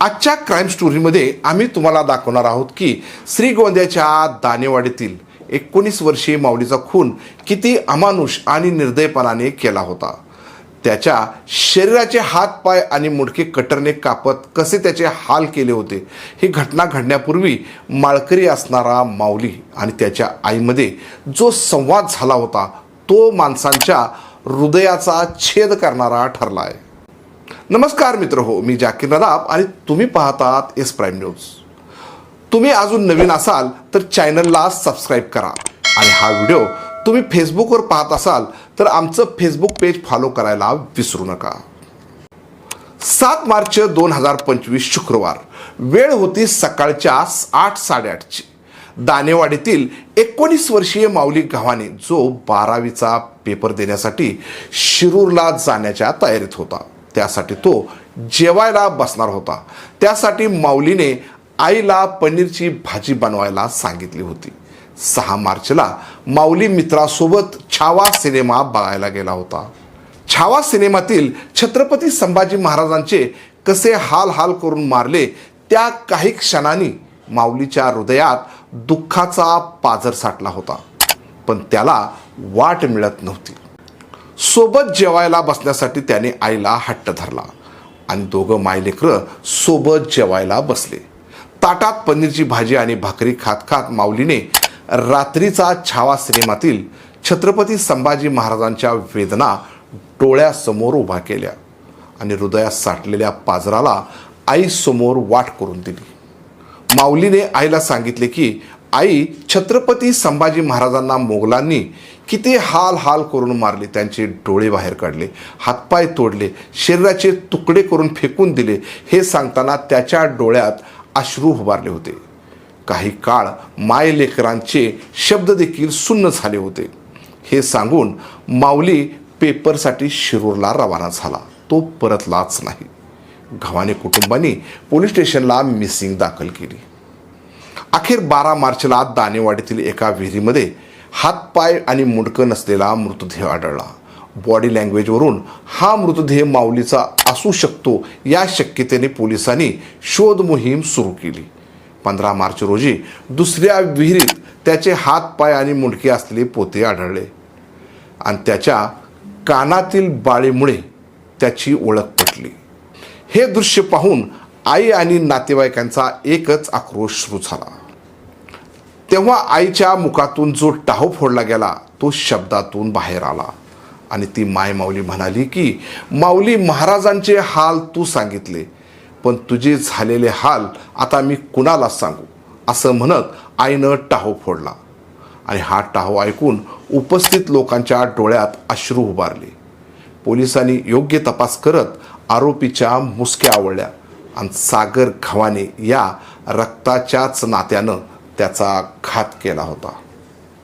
आजच्या क्राईम स्टोरीमध्ये आम्ही तुम्हाला दाखवणार आहोत की श्रीगोंद्याच्या दानेवाडीतील एकोणीस वर्षीय माऊलीचा खून किती अमानुष आणि निर्दयपणाने केला होता. त्याच्या शरीराचे हात पाय आणि मुडके कटरने कापत कसे त्याचे हाल केले होते ही घटना घडण्यापूर्वी माळकरी असणारा माऊली आणि त्याच्या आईमध्ये जो संवाद झाला होता तो माणसांच्या हृदयाचा छेद करणारा ठरला आहे नमस्कार मित्र हो मी जाकीर नदाब आणि तुम्ही पाहतात एस प्राईम न्यूज. तुम्ही अजून नवीन असाल तर चॅनलला सबस्क्राईब करा. आणि हा व्हिडिओ तुम्ही फेसबुकवर पाहत असाल तर आमचं फेसबुक पेज फॉलो करायला विसरू नका. सात मार्च दोन हजार पंचवीस शुक्रवार. वेळ होती सकाळच्या आठ साडेआठची. दानेवाडीतील एकोणीस वर्षीय माऊली गव्हाणे जो बारावीचा पेपर देण्यासाठी शिरूरला जाण्याच्या तयारीत होता. त्यासाठी तो जेवायला बसणार होता. त्यासाठी माऊलीने आईला पनीरची भाजी बनवायला सांगितली होती. सहा मार्चला माऊली मित्रासोबत छावा सिनेमा बघायला गेला होता. छावा सिनेमातील छत्रपती संभाजी महाराजांचे कसे हाल हाल करून मारले त्या काही क्षणांनी माऊलीच्या हृदयात दुःखाचा पाझर साठला होता. पण त्याला वाट मिळत नव्हती. सोबत जेवायला बसण्यासाठी त्याने आईला हट्ट धरला. आणि दोघं मायलेकरं सोबत जेवायला बसले. ताटात पनीरची भाजी आणि भाकरी खात खात माऊलीने रात्रीचा छावा सिनेमातील छत्रपती संभाजी महाराजांच्या वेदना डोळ्यासमोर उभा केल्या आणि हृदयात साठलेल्या पाजराला आईसमोर वाट करून दिली. माऊलीने आईला सांगितले की आई छत्रपती संभाजी महाराजांना मोगलांनी किती हाल हाल करून मारले त्यांचे डोळे बाहेर काढले हातपाय तोडले शरीराचे तुकडे करून फेकून दिले हे सांगताना त्याच्या डोळ्यात अश्रू उभारले होते. काही काळ माय लेकरांचे शब्द देखील सुन्न झाले होते. हे सांगून माऊली पेपरसाठी शिरूरला रवाना झाला. तो परतलाच नाही. घवाने कुटुंबांनी पोलीस स्टेशनला मिसिंग दाखल केली. अखेर बारा मार्चला दानेवाडीतील एका विहिरीमध्ये हातपाय आणि मुंडकं नसलेला मृतदेह आढळला. बॉडी लँग्वेजवरून हा मृतदेह माऊलीचा असू शकतो या शक्यतेने पोलिसांनी शोध मोहीम सुरू केली. पंधरा मार्च रोजी दुसऱ्या विहिरीत त्याचे हात पाय आणि मुंडके असलेले पोते आढळले आणि त्याच्या कानातील बाळीमुळे त्याची ओळख पटली. हे दृश्य पाहून आई आणि नातेवाईकांचा एकच आक्रोश सुरू झाला. तेव्हा आईच्या मुखातून जो टाहो फोडला गेला तो शब्दातून बाहेर आला. आणि ती माय माऊली म्हणाली की माऊली महाराजांचे हाल तू सांगितले पण तुझे झालेले हाल आता मी कुणाला सांगू. असं म्हणत आईनं टाहो फोडला. आणि हा टाहो ऐकून उपस्थित लोकांच्या डोळ्यात अश्रू उभारले. पोलिसांनी योग्य तपास करत आरोपीच्या मुसक्या आवळल्या. आणि सागर घवाने या रक्ताच्याच नात्यानं त्याचा घात केला होता.